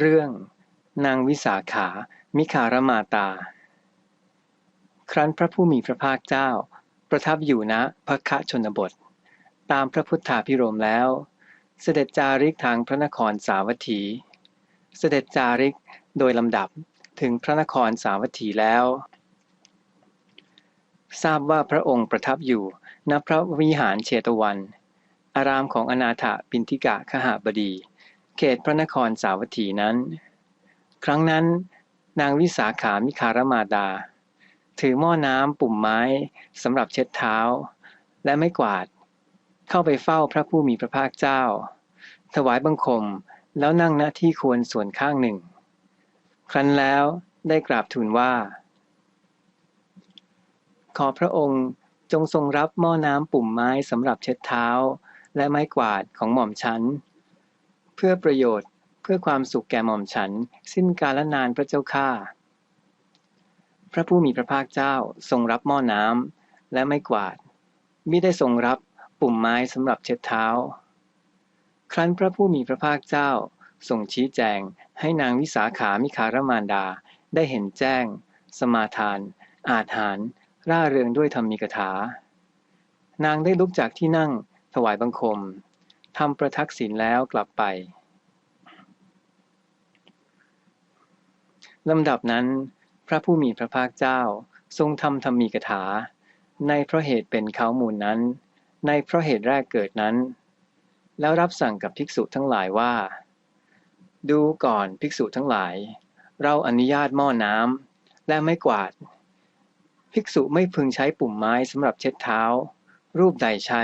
เรื่อง นางวิสาขา มิคารมาตา ครั้นพระผู้มีพระภาคเจ้า ประทับอยู่ณพระคะชนบท ตามพระพุทธาพิรมแล้ว เสด็จจาริกทางพระนครสาวัตถี เสด็จจาริกโดยลำดับถึงพระนครสาวัตถีแล้ว ทราบว่าพระองค์ประทับอยู่ณพระวิหารเชตวัน อารามของอนาถปินทิกะขหบดี เขตพระนครสาวัตถีนั้น ครั้งนั้น นางวิสาขามิคารมาดา ถือหม้อน้ำปุ่มไม้สำหรับเช็ดเท้า และไม่กวาด เข้าไปเฝ้าพระผู้มีพระภาคเจ้า ถวายบังคมแล้วนั่งณที่ควรส่วนข้างหนึ่ง ครั้นแล้วได้กราบทูลว่า ขอพระองค์จงทรงรับหม้อน้ำปุ่มไม้สำหรับเช็ดเท้า และไม้กวาดของหม่อมฉัน เพื่อประโยชน์ เพื่อความสุขแก่หม่อมฉัน สิ้นกาลนานพระเจ้าข้าพระผู้มีพระภาคเจ้าทรงรับหม้อน้ำและไม้กวาดมิได้ทรงรับปุ่มไม้สำหรับเช็ดเท้า ครั้นพระผู้มีพระภาคเจ้าทรงชี้แจงให้นางวิสาขามิคารมานดาได้เห็นแจ้ง สมาทาน อาถานร่าเริงด้วยธรรมีกถา นางได้ลุกจากที่นั่งถวายบังคม ทำประทักษิณแล้วกลับไปลำดับนั้น พระผู้มีพระภาคเจ้าทรงทำธรรมีกถา ในเพราะเหตุเป็นเขามูลนั้น ในเพราะเหตุแรกเกิดนั้น แล้วรับสั่งกับภิกษุทั้งหลายว่า ดูก่อนภิกษุทั้งหลาย เราอนุญาตหม้อน้ำและไม่กวาด ภิกษุไม่พึงใช้ปุ่มไม้สำหรับเช็ดเท้า รูปใดใช้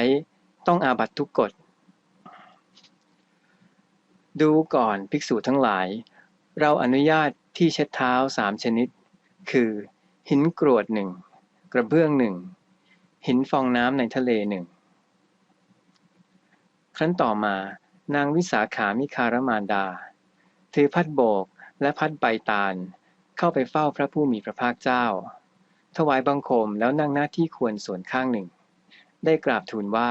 ต้องอาบัตทุกกฎ ดูก่อนภิกษุทั้งหลาย เราอนุญาตที่เช็ดเท้าสามชนิด คือ หินกรวดหนึ่งกระเบื้องหนึ่งหินฟองน้ำในทะเลหนึ่งครั้นต่อมานางวิสาขามิคารมานดา ถือพัดโบกและพัดใบตาล เข้าไปเฝ้าพระผู้มีพระภาคเจ้า ถวายบังคมแล้วนั่งหน้าที่ควรส่วนข้างหนึ่ง ได้กราบทูลว่า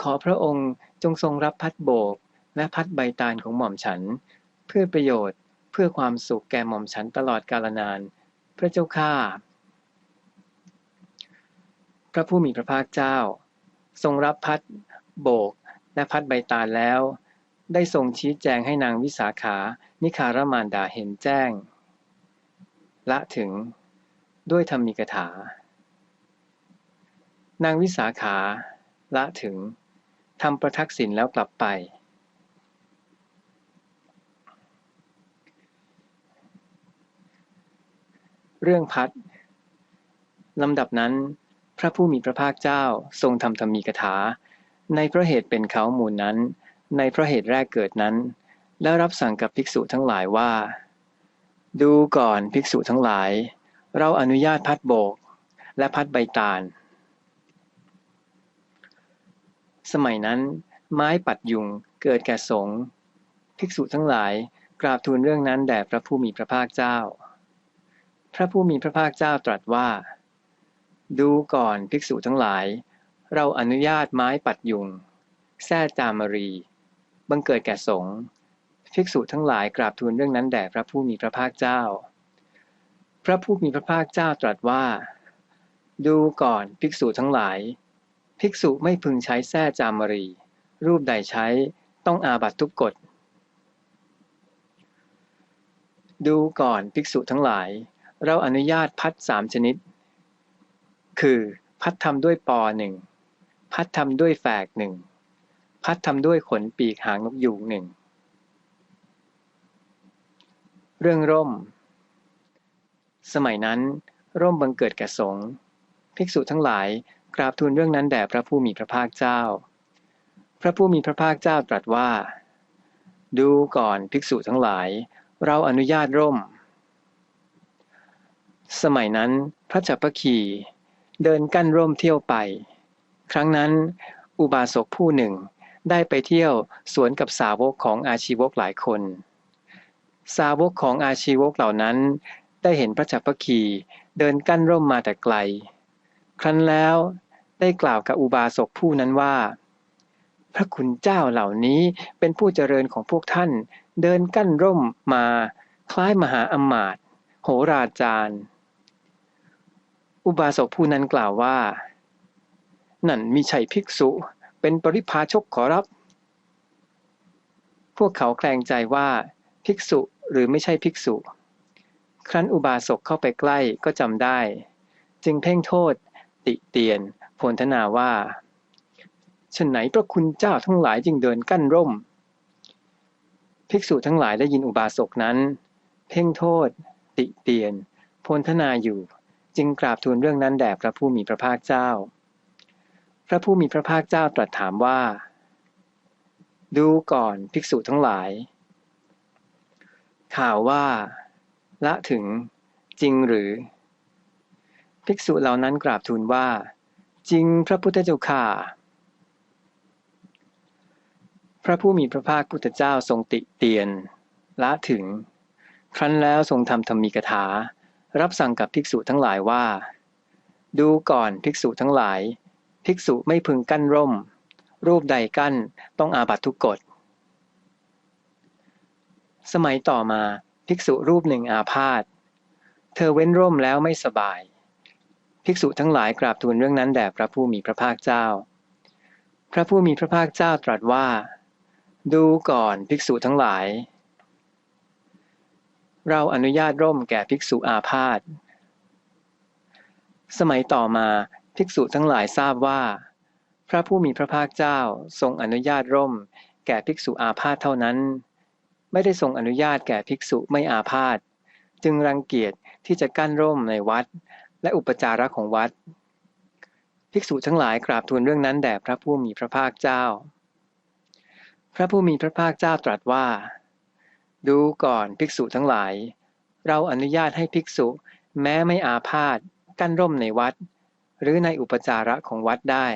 ขอพระองค์จงทรงรับพัดโบก และพัดใบตาลของหม่อมฉัน เพื่อประโยชน์เพื่อความสุขแก่หม่อมฉันตลอดกาลนาน พระเจ้าข้าพระผู้มีพระภาคเจ้า ทรงรับพัดโบก และพัดใบตาลแล้ว ได้ทรงชี้แจงให้นางวิสาขา นิคารมานดาเห็นแจ้ง ละถึงด้วยธรรมีกถา นางวิสาขาละถึงทำประทักษิณแล้วกลับไป เรื่องพัดลำดับนั้น พระผู้มีพระภาคเจ้าทรงทำธรรมีกถา ในพระเหตุเป็นเขามูลนั้น ในพระเหตุแรกเกิดนั้น แล้วรับสั่งกับภิกษุทั้งหลายว่า ดูก่อนภิกษุทั้งหลาย เราอนุญาตพัดโบก และพัดใบตาล สมัยนั้นไม้ปัดยุงเกิดแก่สงฆ์ภิกษุทั้งหลายกราบทูลเรื่องนั้นแด่พระผู้มีพระภาคเจ้า พระผู้มีพระภาคเจ้าตรัสว่า ดูก่อนภิกษุทั้งหลาย เราอนุญาตไม้ปัดยุงแท้จามรี บังเกิดแก่สงฆ์ภิกษุทั้งหลายกราบทูลเรื่องนั้นแด่พระผู้มีพระภาคเจ้า พระผู้มีพระภาคเจ้าตรัสว่า ดูก่อนภิกษุทั้งหลาย ภิกษุไม่พึงใช้แท้จามรี รูปใดใช้ต้องอาบัตทุกกฎ ดูก่อนภิกษุทั้งหลาย เราอนุญาตพัดสามชนิด คือพัดทำด้วยปอหนึ่ง พัดทำด้วยแฝกหนึ่ง พัดทำด้วยขนปีกหางนกยูงหนึ่ง เรื่องร่ม สมัยนั้นร่มบังเกิดแก่สงฆ์ภิกษุทั้งหลายกราบทูลเรื่องนั้นแด่พระผู้มีพระภาคเจ้า พระผู้มีพระภาคเจ้าตรัสว่า ดูก่อนภิกษุทั้งหลาย เราอนุญาตร่ม สมัยนั้นพระจักรพคีเดินกั้นร่มเที่ยวไป ครั้งนั้น อุบาสกผู้หนึ่งได้ไปเที่ยวสวนกับสาวกของอาชีวกหลายคน สาวกของอาชีวกเหล่านั้น ได้เห็นพระจักรพคีเดินกั้นร่มมาแต่ไกล ครั้นแล้วได้กล่าวกับอุบาสกผู้นั้นว่า พระคุณเจ้าเหล่านี้เป็นผู้เจริญของพวกท่าน เดินกั้นร่มมา คล้ายมหาอมาตย์โหราจารย์ อุบาสกผู้นั้นกล่าวว่า นั่นมีชัยภิกษุ เป็นปริพาชกขอรับ พวกเขาแคลงใจว่า ภิกษุหรือไม่ใช่ภิกษุ ครั้นอุบาสกเข้าไปใกล้ก็จำได้ จึงเพ่งโทษ ติเตียนพลทนาว่าฉันไหนพระคุณเจ้าทั้งหลายจึงเดินกั้นร่ม ภิกษุทั้งหลายได้ยินอุบาสกนั้น เพ่งโทษ ติเตียนพลทนาอยู่ จึงกราบทูลเรื่องนั้นแด่พระผู้มีพระภาคเจ้า พระผู้มีพระภาคเจ้าตรัสถามว่า ดูก่อนภิกษุทั้งหลาย ข่าวว่า ละถึงจริงหรือ ภิกษุเหล่านั้นกราบทูลว่า จริงพระพุทธเจ้าข่าพระผู้มีพระภาคพุทธเจ้าทรงติเตียน ละถึง ครั้นแล้วทรงทำธรรมีกถา รับสั่งกับภิกษุทั้งหลายว่า ดูก่อนภิกษุทั้งหลาย ภิกษุไม่พึงกั้นร่ม รูปใดกั้นต้องอาบัตทุกกฎ สมัยต่อมาภิกษุรูปหนึ่งอาพาธเธอเว้นร่มแล้วไม่สบาย ภิกษุทั้งหลายกราบทูลเรื่องนั้นแด่พระผู้มีพระภาคเจ้า พระผู้มีพระภาคเจ้าตรัสว่า ดูก่อนภิกษุทั้งหลาย เราอนุญาตร่มแก่ภิกษุอาพาธ สมัยต่อมาภิกษุทั้งหลายทราบว่า พระผู้มีพระภาคเจ้าทรงอนุญาตร่ม แก่ภิกษุอาพาธเท่านั้น ไม่ได้ทรงอนุญาตแก่ภิกษุไม่อาพาธ จึงรังเกียจที่จะกั้นร่มในวัด และอุปจาระของวัด ภิกษุทั้งหลายกราบทูลเรื่องนั้นแด่พระผู้มีพระภาคเจ้า พระผู้มีพระภาคเจ้าตรัสว่า ดูก่อนภิกษุทั้งหลาย เราอนุญาตให้ภิกษุ แม้ไม่อาพาธกั้นร่มในวัด หรือในอุปจาระของวัดได้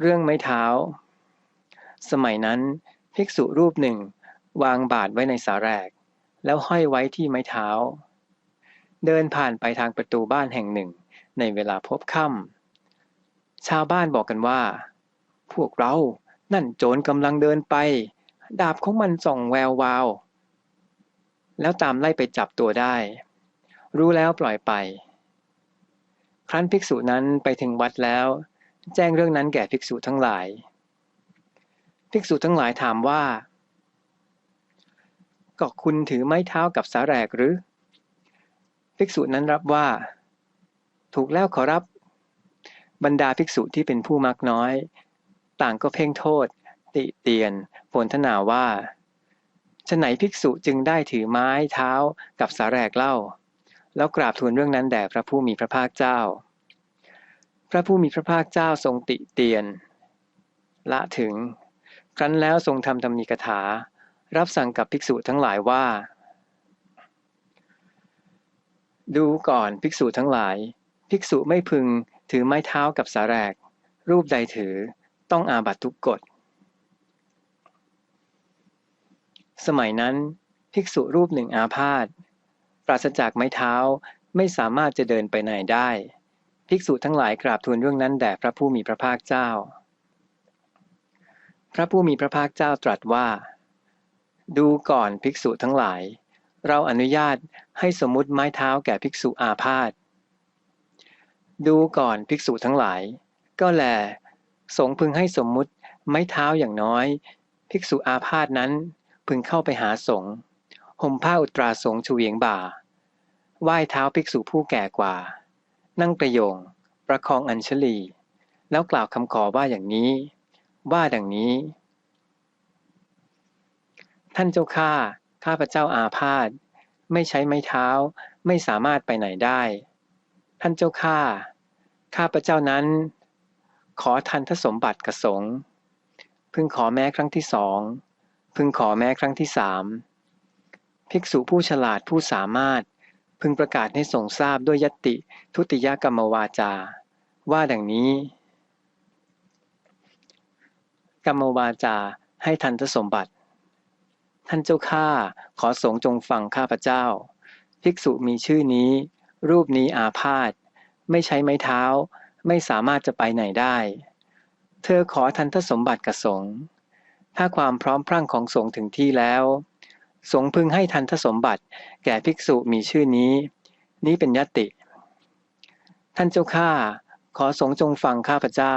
เรื่องไม้เท้า สมัยนั้นภิกษุรูปหนึ่งวางบาทไว้ในสาแรก แล้วห้อยไว้ที่ไม้เท้า เดินผ่านไปทางประตูบ้านแห่งหนึ่งในเวลาพบค่ำชาวบ้านบอกกันว่า พวกเรา นั่นโจรกำลังเดินไป ดาบของมันส่องแวววาว แล้วตามไล่ไปจับตัวได้ รู้แล้วปล่อยไป ครั้นภิกษุนั้นไปถึงวัดแล้ว แจ้งเรื่องนั้นแก่ภิกษุทั้งหลาย ภิกษุทั้งหลายถามว่าก็คุณถือไม้เท้ากับสาแรกหรือ ภิกษุนั้นรับว่า ถูกแล้วขอรับ บรรดาภิกษุที่เป็นผู้มักน้อย ต่างก็เพ่งโทษ ติเตียนผลทนาว่าฉไหนภิกษุจึงได้ถือไม้เท้ากับสาแรกเล่า แล้วกราบทูลเรื่องนั้นแด่พระผู้มีพระภาคเจ้า พระผู้มีพระภาคเจ้าทรงติเตียน ละถึง ครั้นแล้วทรงทำธรรมีกถา รับสั่งกับภิกษุทั้งหลายว่า ดูก่อนภิกษุทั้งหลาย ภิกษุไม่พึงถือไม้เท้ากับสาแรก รูปใดถือ ต้องอาบัตทุกกฎ สมัยนั้นภิกษุรูปหนึ่งอาพาธปราศจากไม้เท้าไม่สามารถจะเดินไปไหนได้ ภิกษุทั้งหลายกราบทูลเรื่องนั้นแด่พระผู้มีพระภาคเจ้า พระผู้มีพระภาคเจ้าตรัสว่า ดูก่อนภิกษุทั้งหลาย เราอนุญาตให้สมมุติไม้เท้าแก่ภิกษุอาพาธดูก่อนภิกษุทั้งหลาย ก็แล สงพึงให้สมมุติไม้เท้าอย่างน้อย ภิกษุอาพาธนั้นพึงเข้าไปหาสงห่มผ้าอุตราสงเฉวียงบ่าไหว้เท้าภิกษุผู้แก่กว่า นั่งประโยง ประคองอัญชลี แล้วกล่าวคำขอว่าอย่างนี้ ว่าดังนี้ ท่านเจ้าข้าข้าพระเจ้าอาพาธไม่ใช้ไม้เท้าไม่สามารถไปไหนได้ ท่านเจ้าข้าข้าพระเจ้านั้น ขอทันทสมบัติกระสงพึงขอแม้ครั้งที่สอง พึงขอแม้ครั้งที่สามภิกษุผู้ฉลาดผู้สามารถ พึงประกาศให้ทรงทราบด้วยยติทุติยกรรมวาจา ว่าดังนี้ กรรมวาจาให้ทันทสมบัติ ท่านเจ้าข้าขอสงจงฟังข้าพเจ้า ภิกษุมีชื่อนี้ รูปนี้อาพาธไม่ใช้ไม้เท้า ไม่สามารถจะไปไหนได้ เธอขอทันทสมบัติกระสงถ้าความพร้อมพรั่งของสงฆ์ถึงที่แล้ว สงฆ์พึงให้ทันทสมบัติ แก่ภิกษุมีชื่อนี้ นี้เป็นยติ ท่านเจ้าข้าขอสงฆ์จงฟังข้าพเจ้า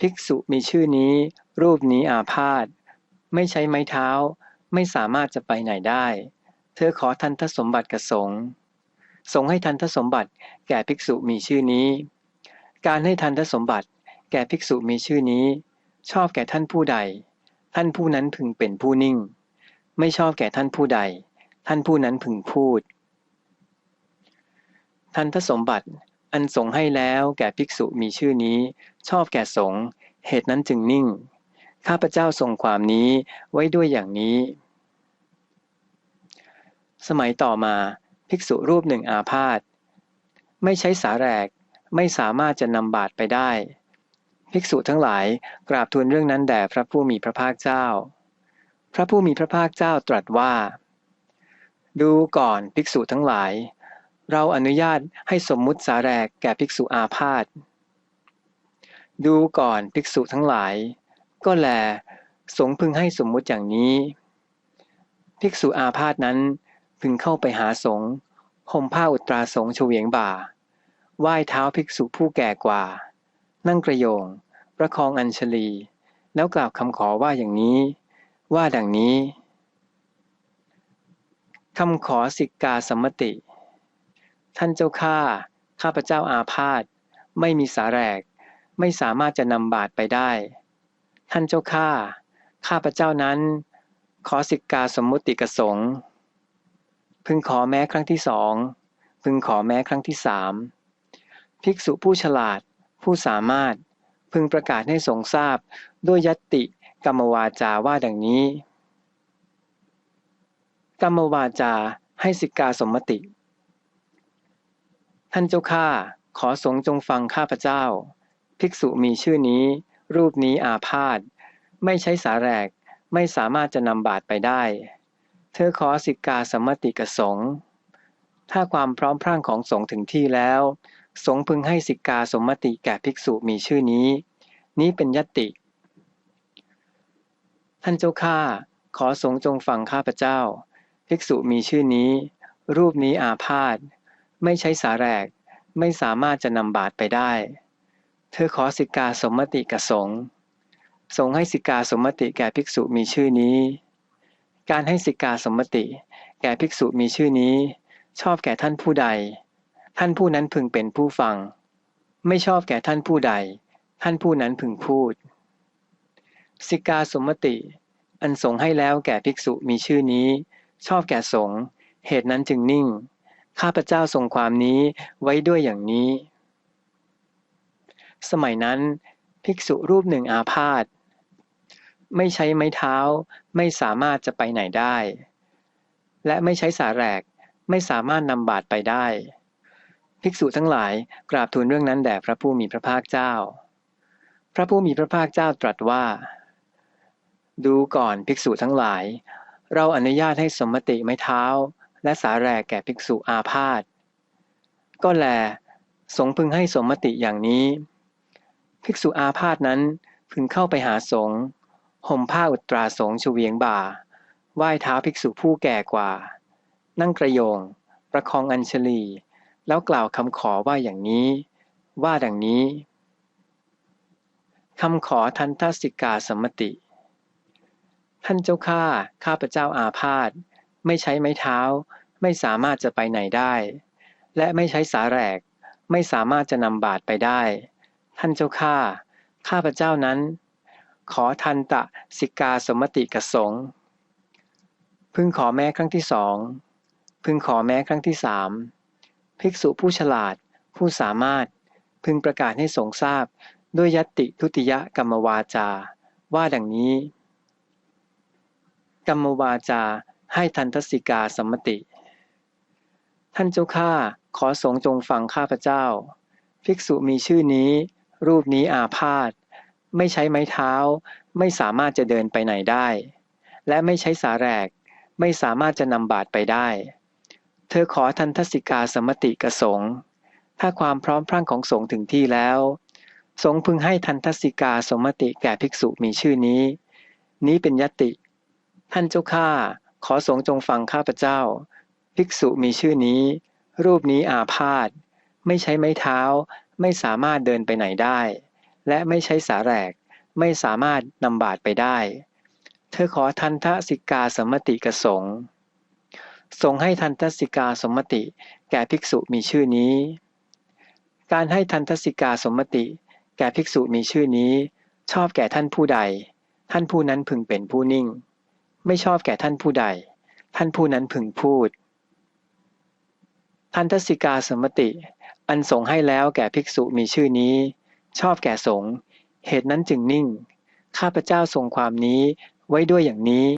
ภิกษุมีชื่อนี้ รูปนี้อาพาธไม่ใช้ไม้เท้า ไม่สามารถจะไปไหนได้ เธอขอทันทสมบัติกับสงฆ์ สงให้ทันทสมบัติ แก่ภิกษุมีชื่อนี้ การให้ทันทสมบัติ แก่ภิกษุมีชื่อนี้ ชอบแก่ท่านผู้ใด ท่านผู้นั้นพึงเป็นผู้นิ่ง ไม่ชอบแก่ท่านผู้ใด ท่านผู้นั้นพึงพูด ทันทสมบัติ อันสงให้แล้วแก่ภิกษุมีชื่อนี้ ชอบแก่สงเหตุนั้นจึงนิ่ง ข้าพเจ้าทรงความนี้ไว้ด้วยอย่างนี้ สมัยต่อมา ภิกษุรูปหนึ่งอาพาธไม่ใช้สาแรกไม่สามารถจะนำบาตรไปได้ ภิกษุทั้งหลายกราบทูลเรื่องนั้นแด่พระผู้มีพระภาคเจ้า พระผู้มีพระภาคเจ้าตรัสว่า ดูก่อนภิกษุทั้งหลาย เราอนุญาตให้สมมุติสาแรกแก่ภิกษุอาพาธดูก่อนภิกษุทั้งหลาย ก็แล สงพึงให้สมมุติอย่างนี้ ภิกษุอาพาธนั้น พึงเข้าไปหาสงฆ์ห่มผ้าอุตราสงฆ์เฉวียงบ่าไหว้เท้าภิกษุผู้แก่กว่า นั่งกระโยง ประคองอัญชลี แล้วกล่าวคำขอว่าอย่างนี้ ว่าดังนี้คำขอสิกาสมมติ ท่านเจ้าข้าข้าพเจ้าอาพาธไม่มีสาแรก ไม่สามารถจะนำบาตรไปได้ ท่านเจ้าข้าข้าพเจ้านั้น ขอสิกาสมมุติกสงฆ์ พึงขอแม้ครั้งที่สอง พึงขอแม้ครั้งที่สามภิกษุผู้ฉลาด ผู้สามารถ พึงประกาศให้สงทราบด้วยยติกรรมวาจาว่าดังนี้ กรรมวาจาให้สิกาสมมติ ท่านเจ้าข้าขอสงจงฟังข้าพเจ้า ภิกษุมีชื่อนี้ รูปนี้อาพาธไม่ใช้สาแรกไม่สามารถจะนำบาตรไปได้ เธอขอสิกขาสมมติกับสงฆ์ถ้าความพร้อมพรั่งของสงฆ์ถึงที่แล้ว สงฆ์พึงให้สิกขาสมมติแก่ภิกษุมีชื่อนี้ นี้เป็นยติ ท่านเจ้าข้าขอสงฆ์จงฟังข้าพเจ้า ภิกษุมีชื่อนี้ รูปนี้อาพาธไม่ใช้สาแรก ไม่สามารถจะนำบาตรไปได้ เธอขอสิกขาสมมติกับสงฆ์สงฆ์ให้สิกขาสมมติแก่ภิกษุมีชื่อนี้ การให้สิกาสมมติ แก่ภิกษุมีชื่อนี้ ชอบแก่ท่านผู้ใด ท่านผู้นั้นพึงเป็นผู้ฟัง ไม่ชอบแก่ท่านผู้ใด ท่านผู้นั้นพึงพูด สิกาสมมติ อันสงให้แล้วแก่ภิกษุมีชื่อนี้ ชอบแก่สงเหตุนั้นจึงนิ่ง ข้าพเจ้าทรงความนี้ไว้ด้วยอย่างนี้ สมัยนั้น ภิกษุรูปหนึ่งอาพาธ ไม่ใช้ไม้เท้า ไม่สามารถจะไปไหนได้ และไม่ใช้สาแรกไม่สามารถนำบาตรไปได้ ภิกษุทั้งหลายกราบทูลเรื่องนั้นแด่พระผู้มีพระภาคเจ้า พระผู้มีพระภาคเจ้าตรัสว่า ดูก่อนภิกษุทั้งหลาย เราอนุญาตให้สมติไม้เท้า และสาแรกแก่ภิกษุอาพาธก็แล สงพึงให้สมมติอย่างนี้ ภิกษุอาพาธนั้นพึงเข้าไปหาสงฆ์ ห่มผ้าอุตราสงเฉวียงบ่า ไหว้เท้าภิกษุผู้แก่กว่า นั่งกระโยง ประคองอัญชลี แล้วกล่าวคำขอว่าอย่างนี้ ว่าดังนี้คำขอทันทสิกาสมติ ท่านเจ้าข้าข้าพเจ้าอาพาธไม่ใช้ไม้เท้า ไม่สามารถจะไปไหนได้ และไม่ใช้สาแรกไม่สามารถจะนำบาตรไปได้ ท่านเจ้าข้าข้าพเจ้านั้น ขอทันตะสิกาสมติกสงพึงขอแม้ครั้งที่สองพึงขอแม้ครั้งที่สามภิกษุผู้ฉลาดผู้สามารถ พึงประกาศให้สงทราบด้วยยติทุติยกรรมวาจา ว่าดังนี้ กรรมวาจาให้ทันทสิกาสมติ ท่านเจ้าข้าขอสงจงฟังข้าพเจ้า ภิกษุมีชื่อนี้ รูปนี้อาพาธ ไม่ใช้ไม้เท้า ไม่สามารถจะเดินไปไหนได้ และไม่ใช้สาแรก ไม่สามารถจะนำบาตรไปได้ เธอขอทันทสิกาสมติกระสงถ้าความพร้อมพรั่งของสงถึงที่แล้ว สงพึงให้ทันทสิกาสมติแก่ภิกษุมีชื่อนี้ นี้เป็นยติ ท่านเจ้าข้าขอสงจงฟังข้าพเจ้า ภิกษุมีชื่อนี้ รูปนี้อาพาธไม่ใช้ไม้เท้า ไม่สามารถเดินไปไหนได้ และไม่ใช้สาแหรกไม่สามารถนำบาตรไปได้ เธอขอทันทสิกาสมมติกบสงฆ์ทรงให้ทันทสิกาสมมติ แก่ภิกษุมีชื่อนี้ การให้ทันทสิกาสมมติ แก่ภิกษุมีชื่อนี้ ชอบแก่ท่านผู้ใด ท่านผู้นั้นพึงเป็นผู้นิ่ง ไม่ชอบแก่ท่านผู้ใด ท่านผู้นั้นพึงพูด ทันทสิกาสมมติ อันส่งให้แล้วแก่ภิกษุมีชื่อนี้ ชอบแก่สงฆ์ เหตุนั้นจึงนิ่ง ข้าพเจ้าทรงความนี้ไว้ด้วยอย่างนี้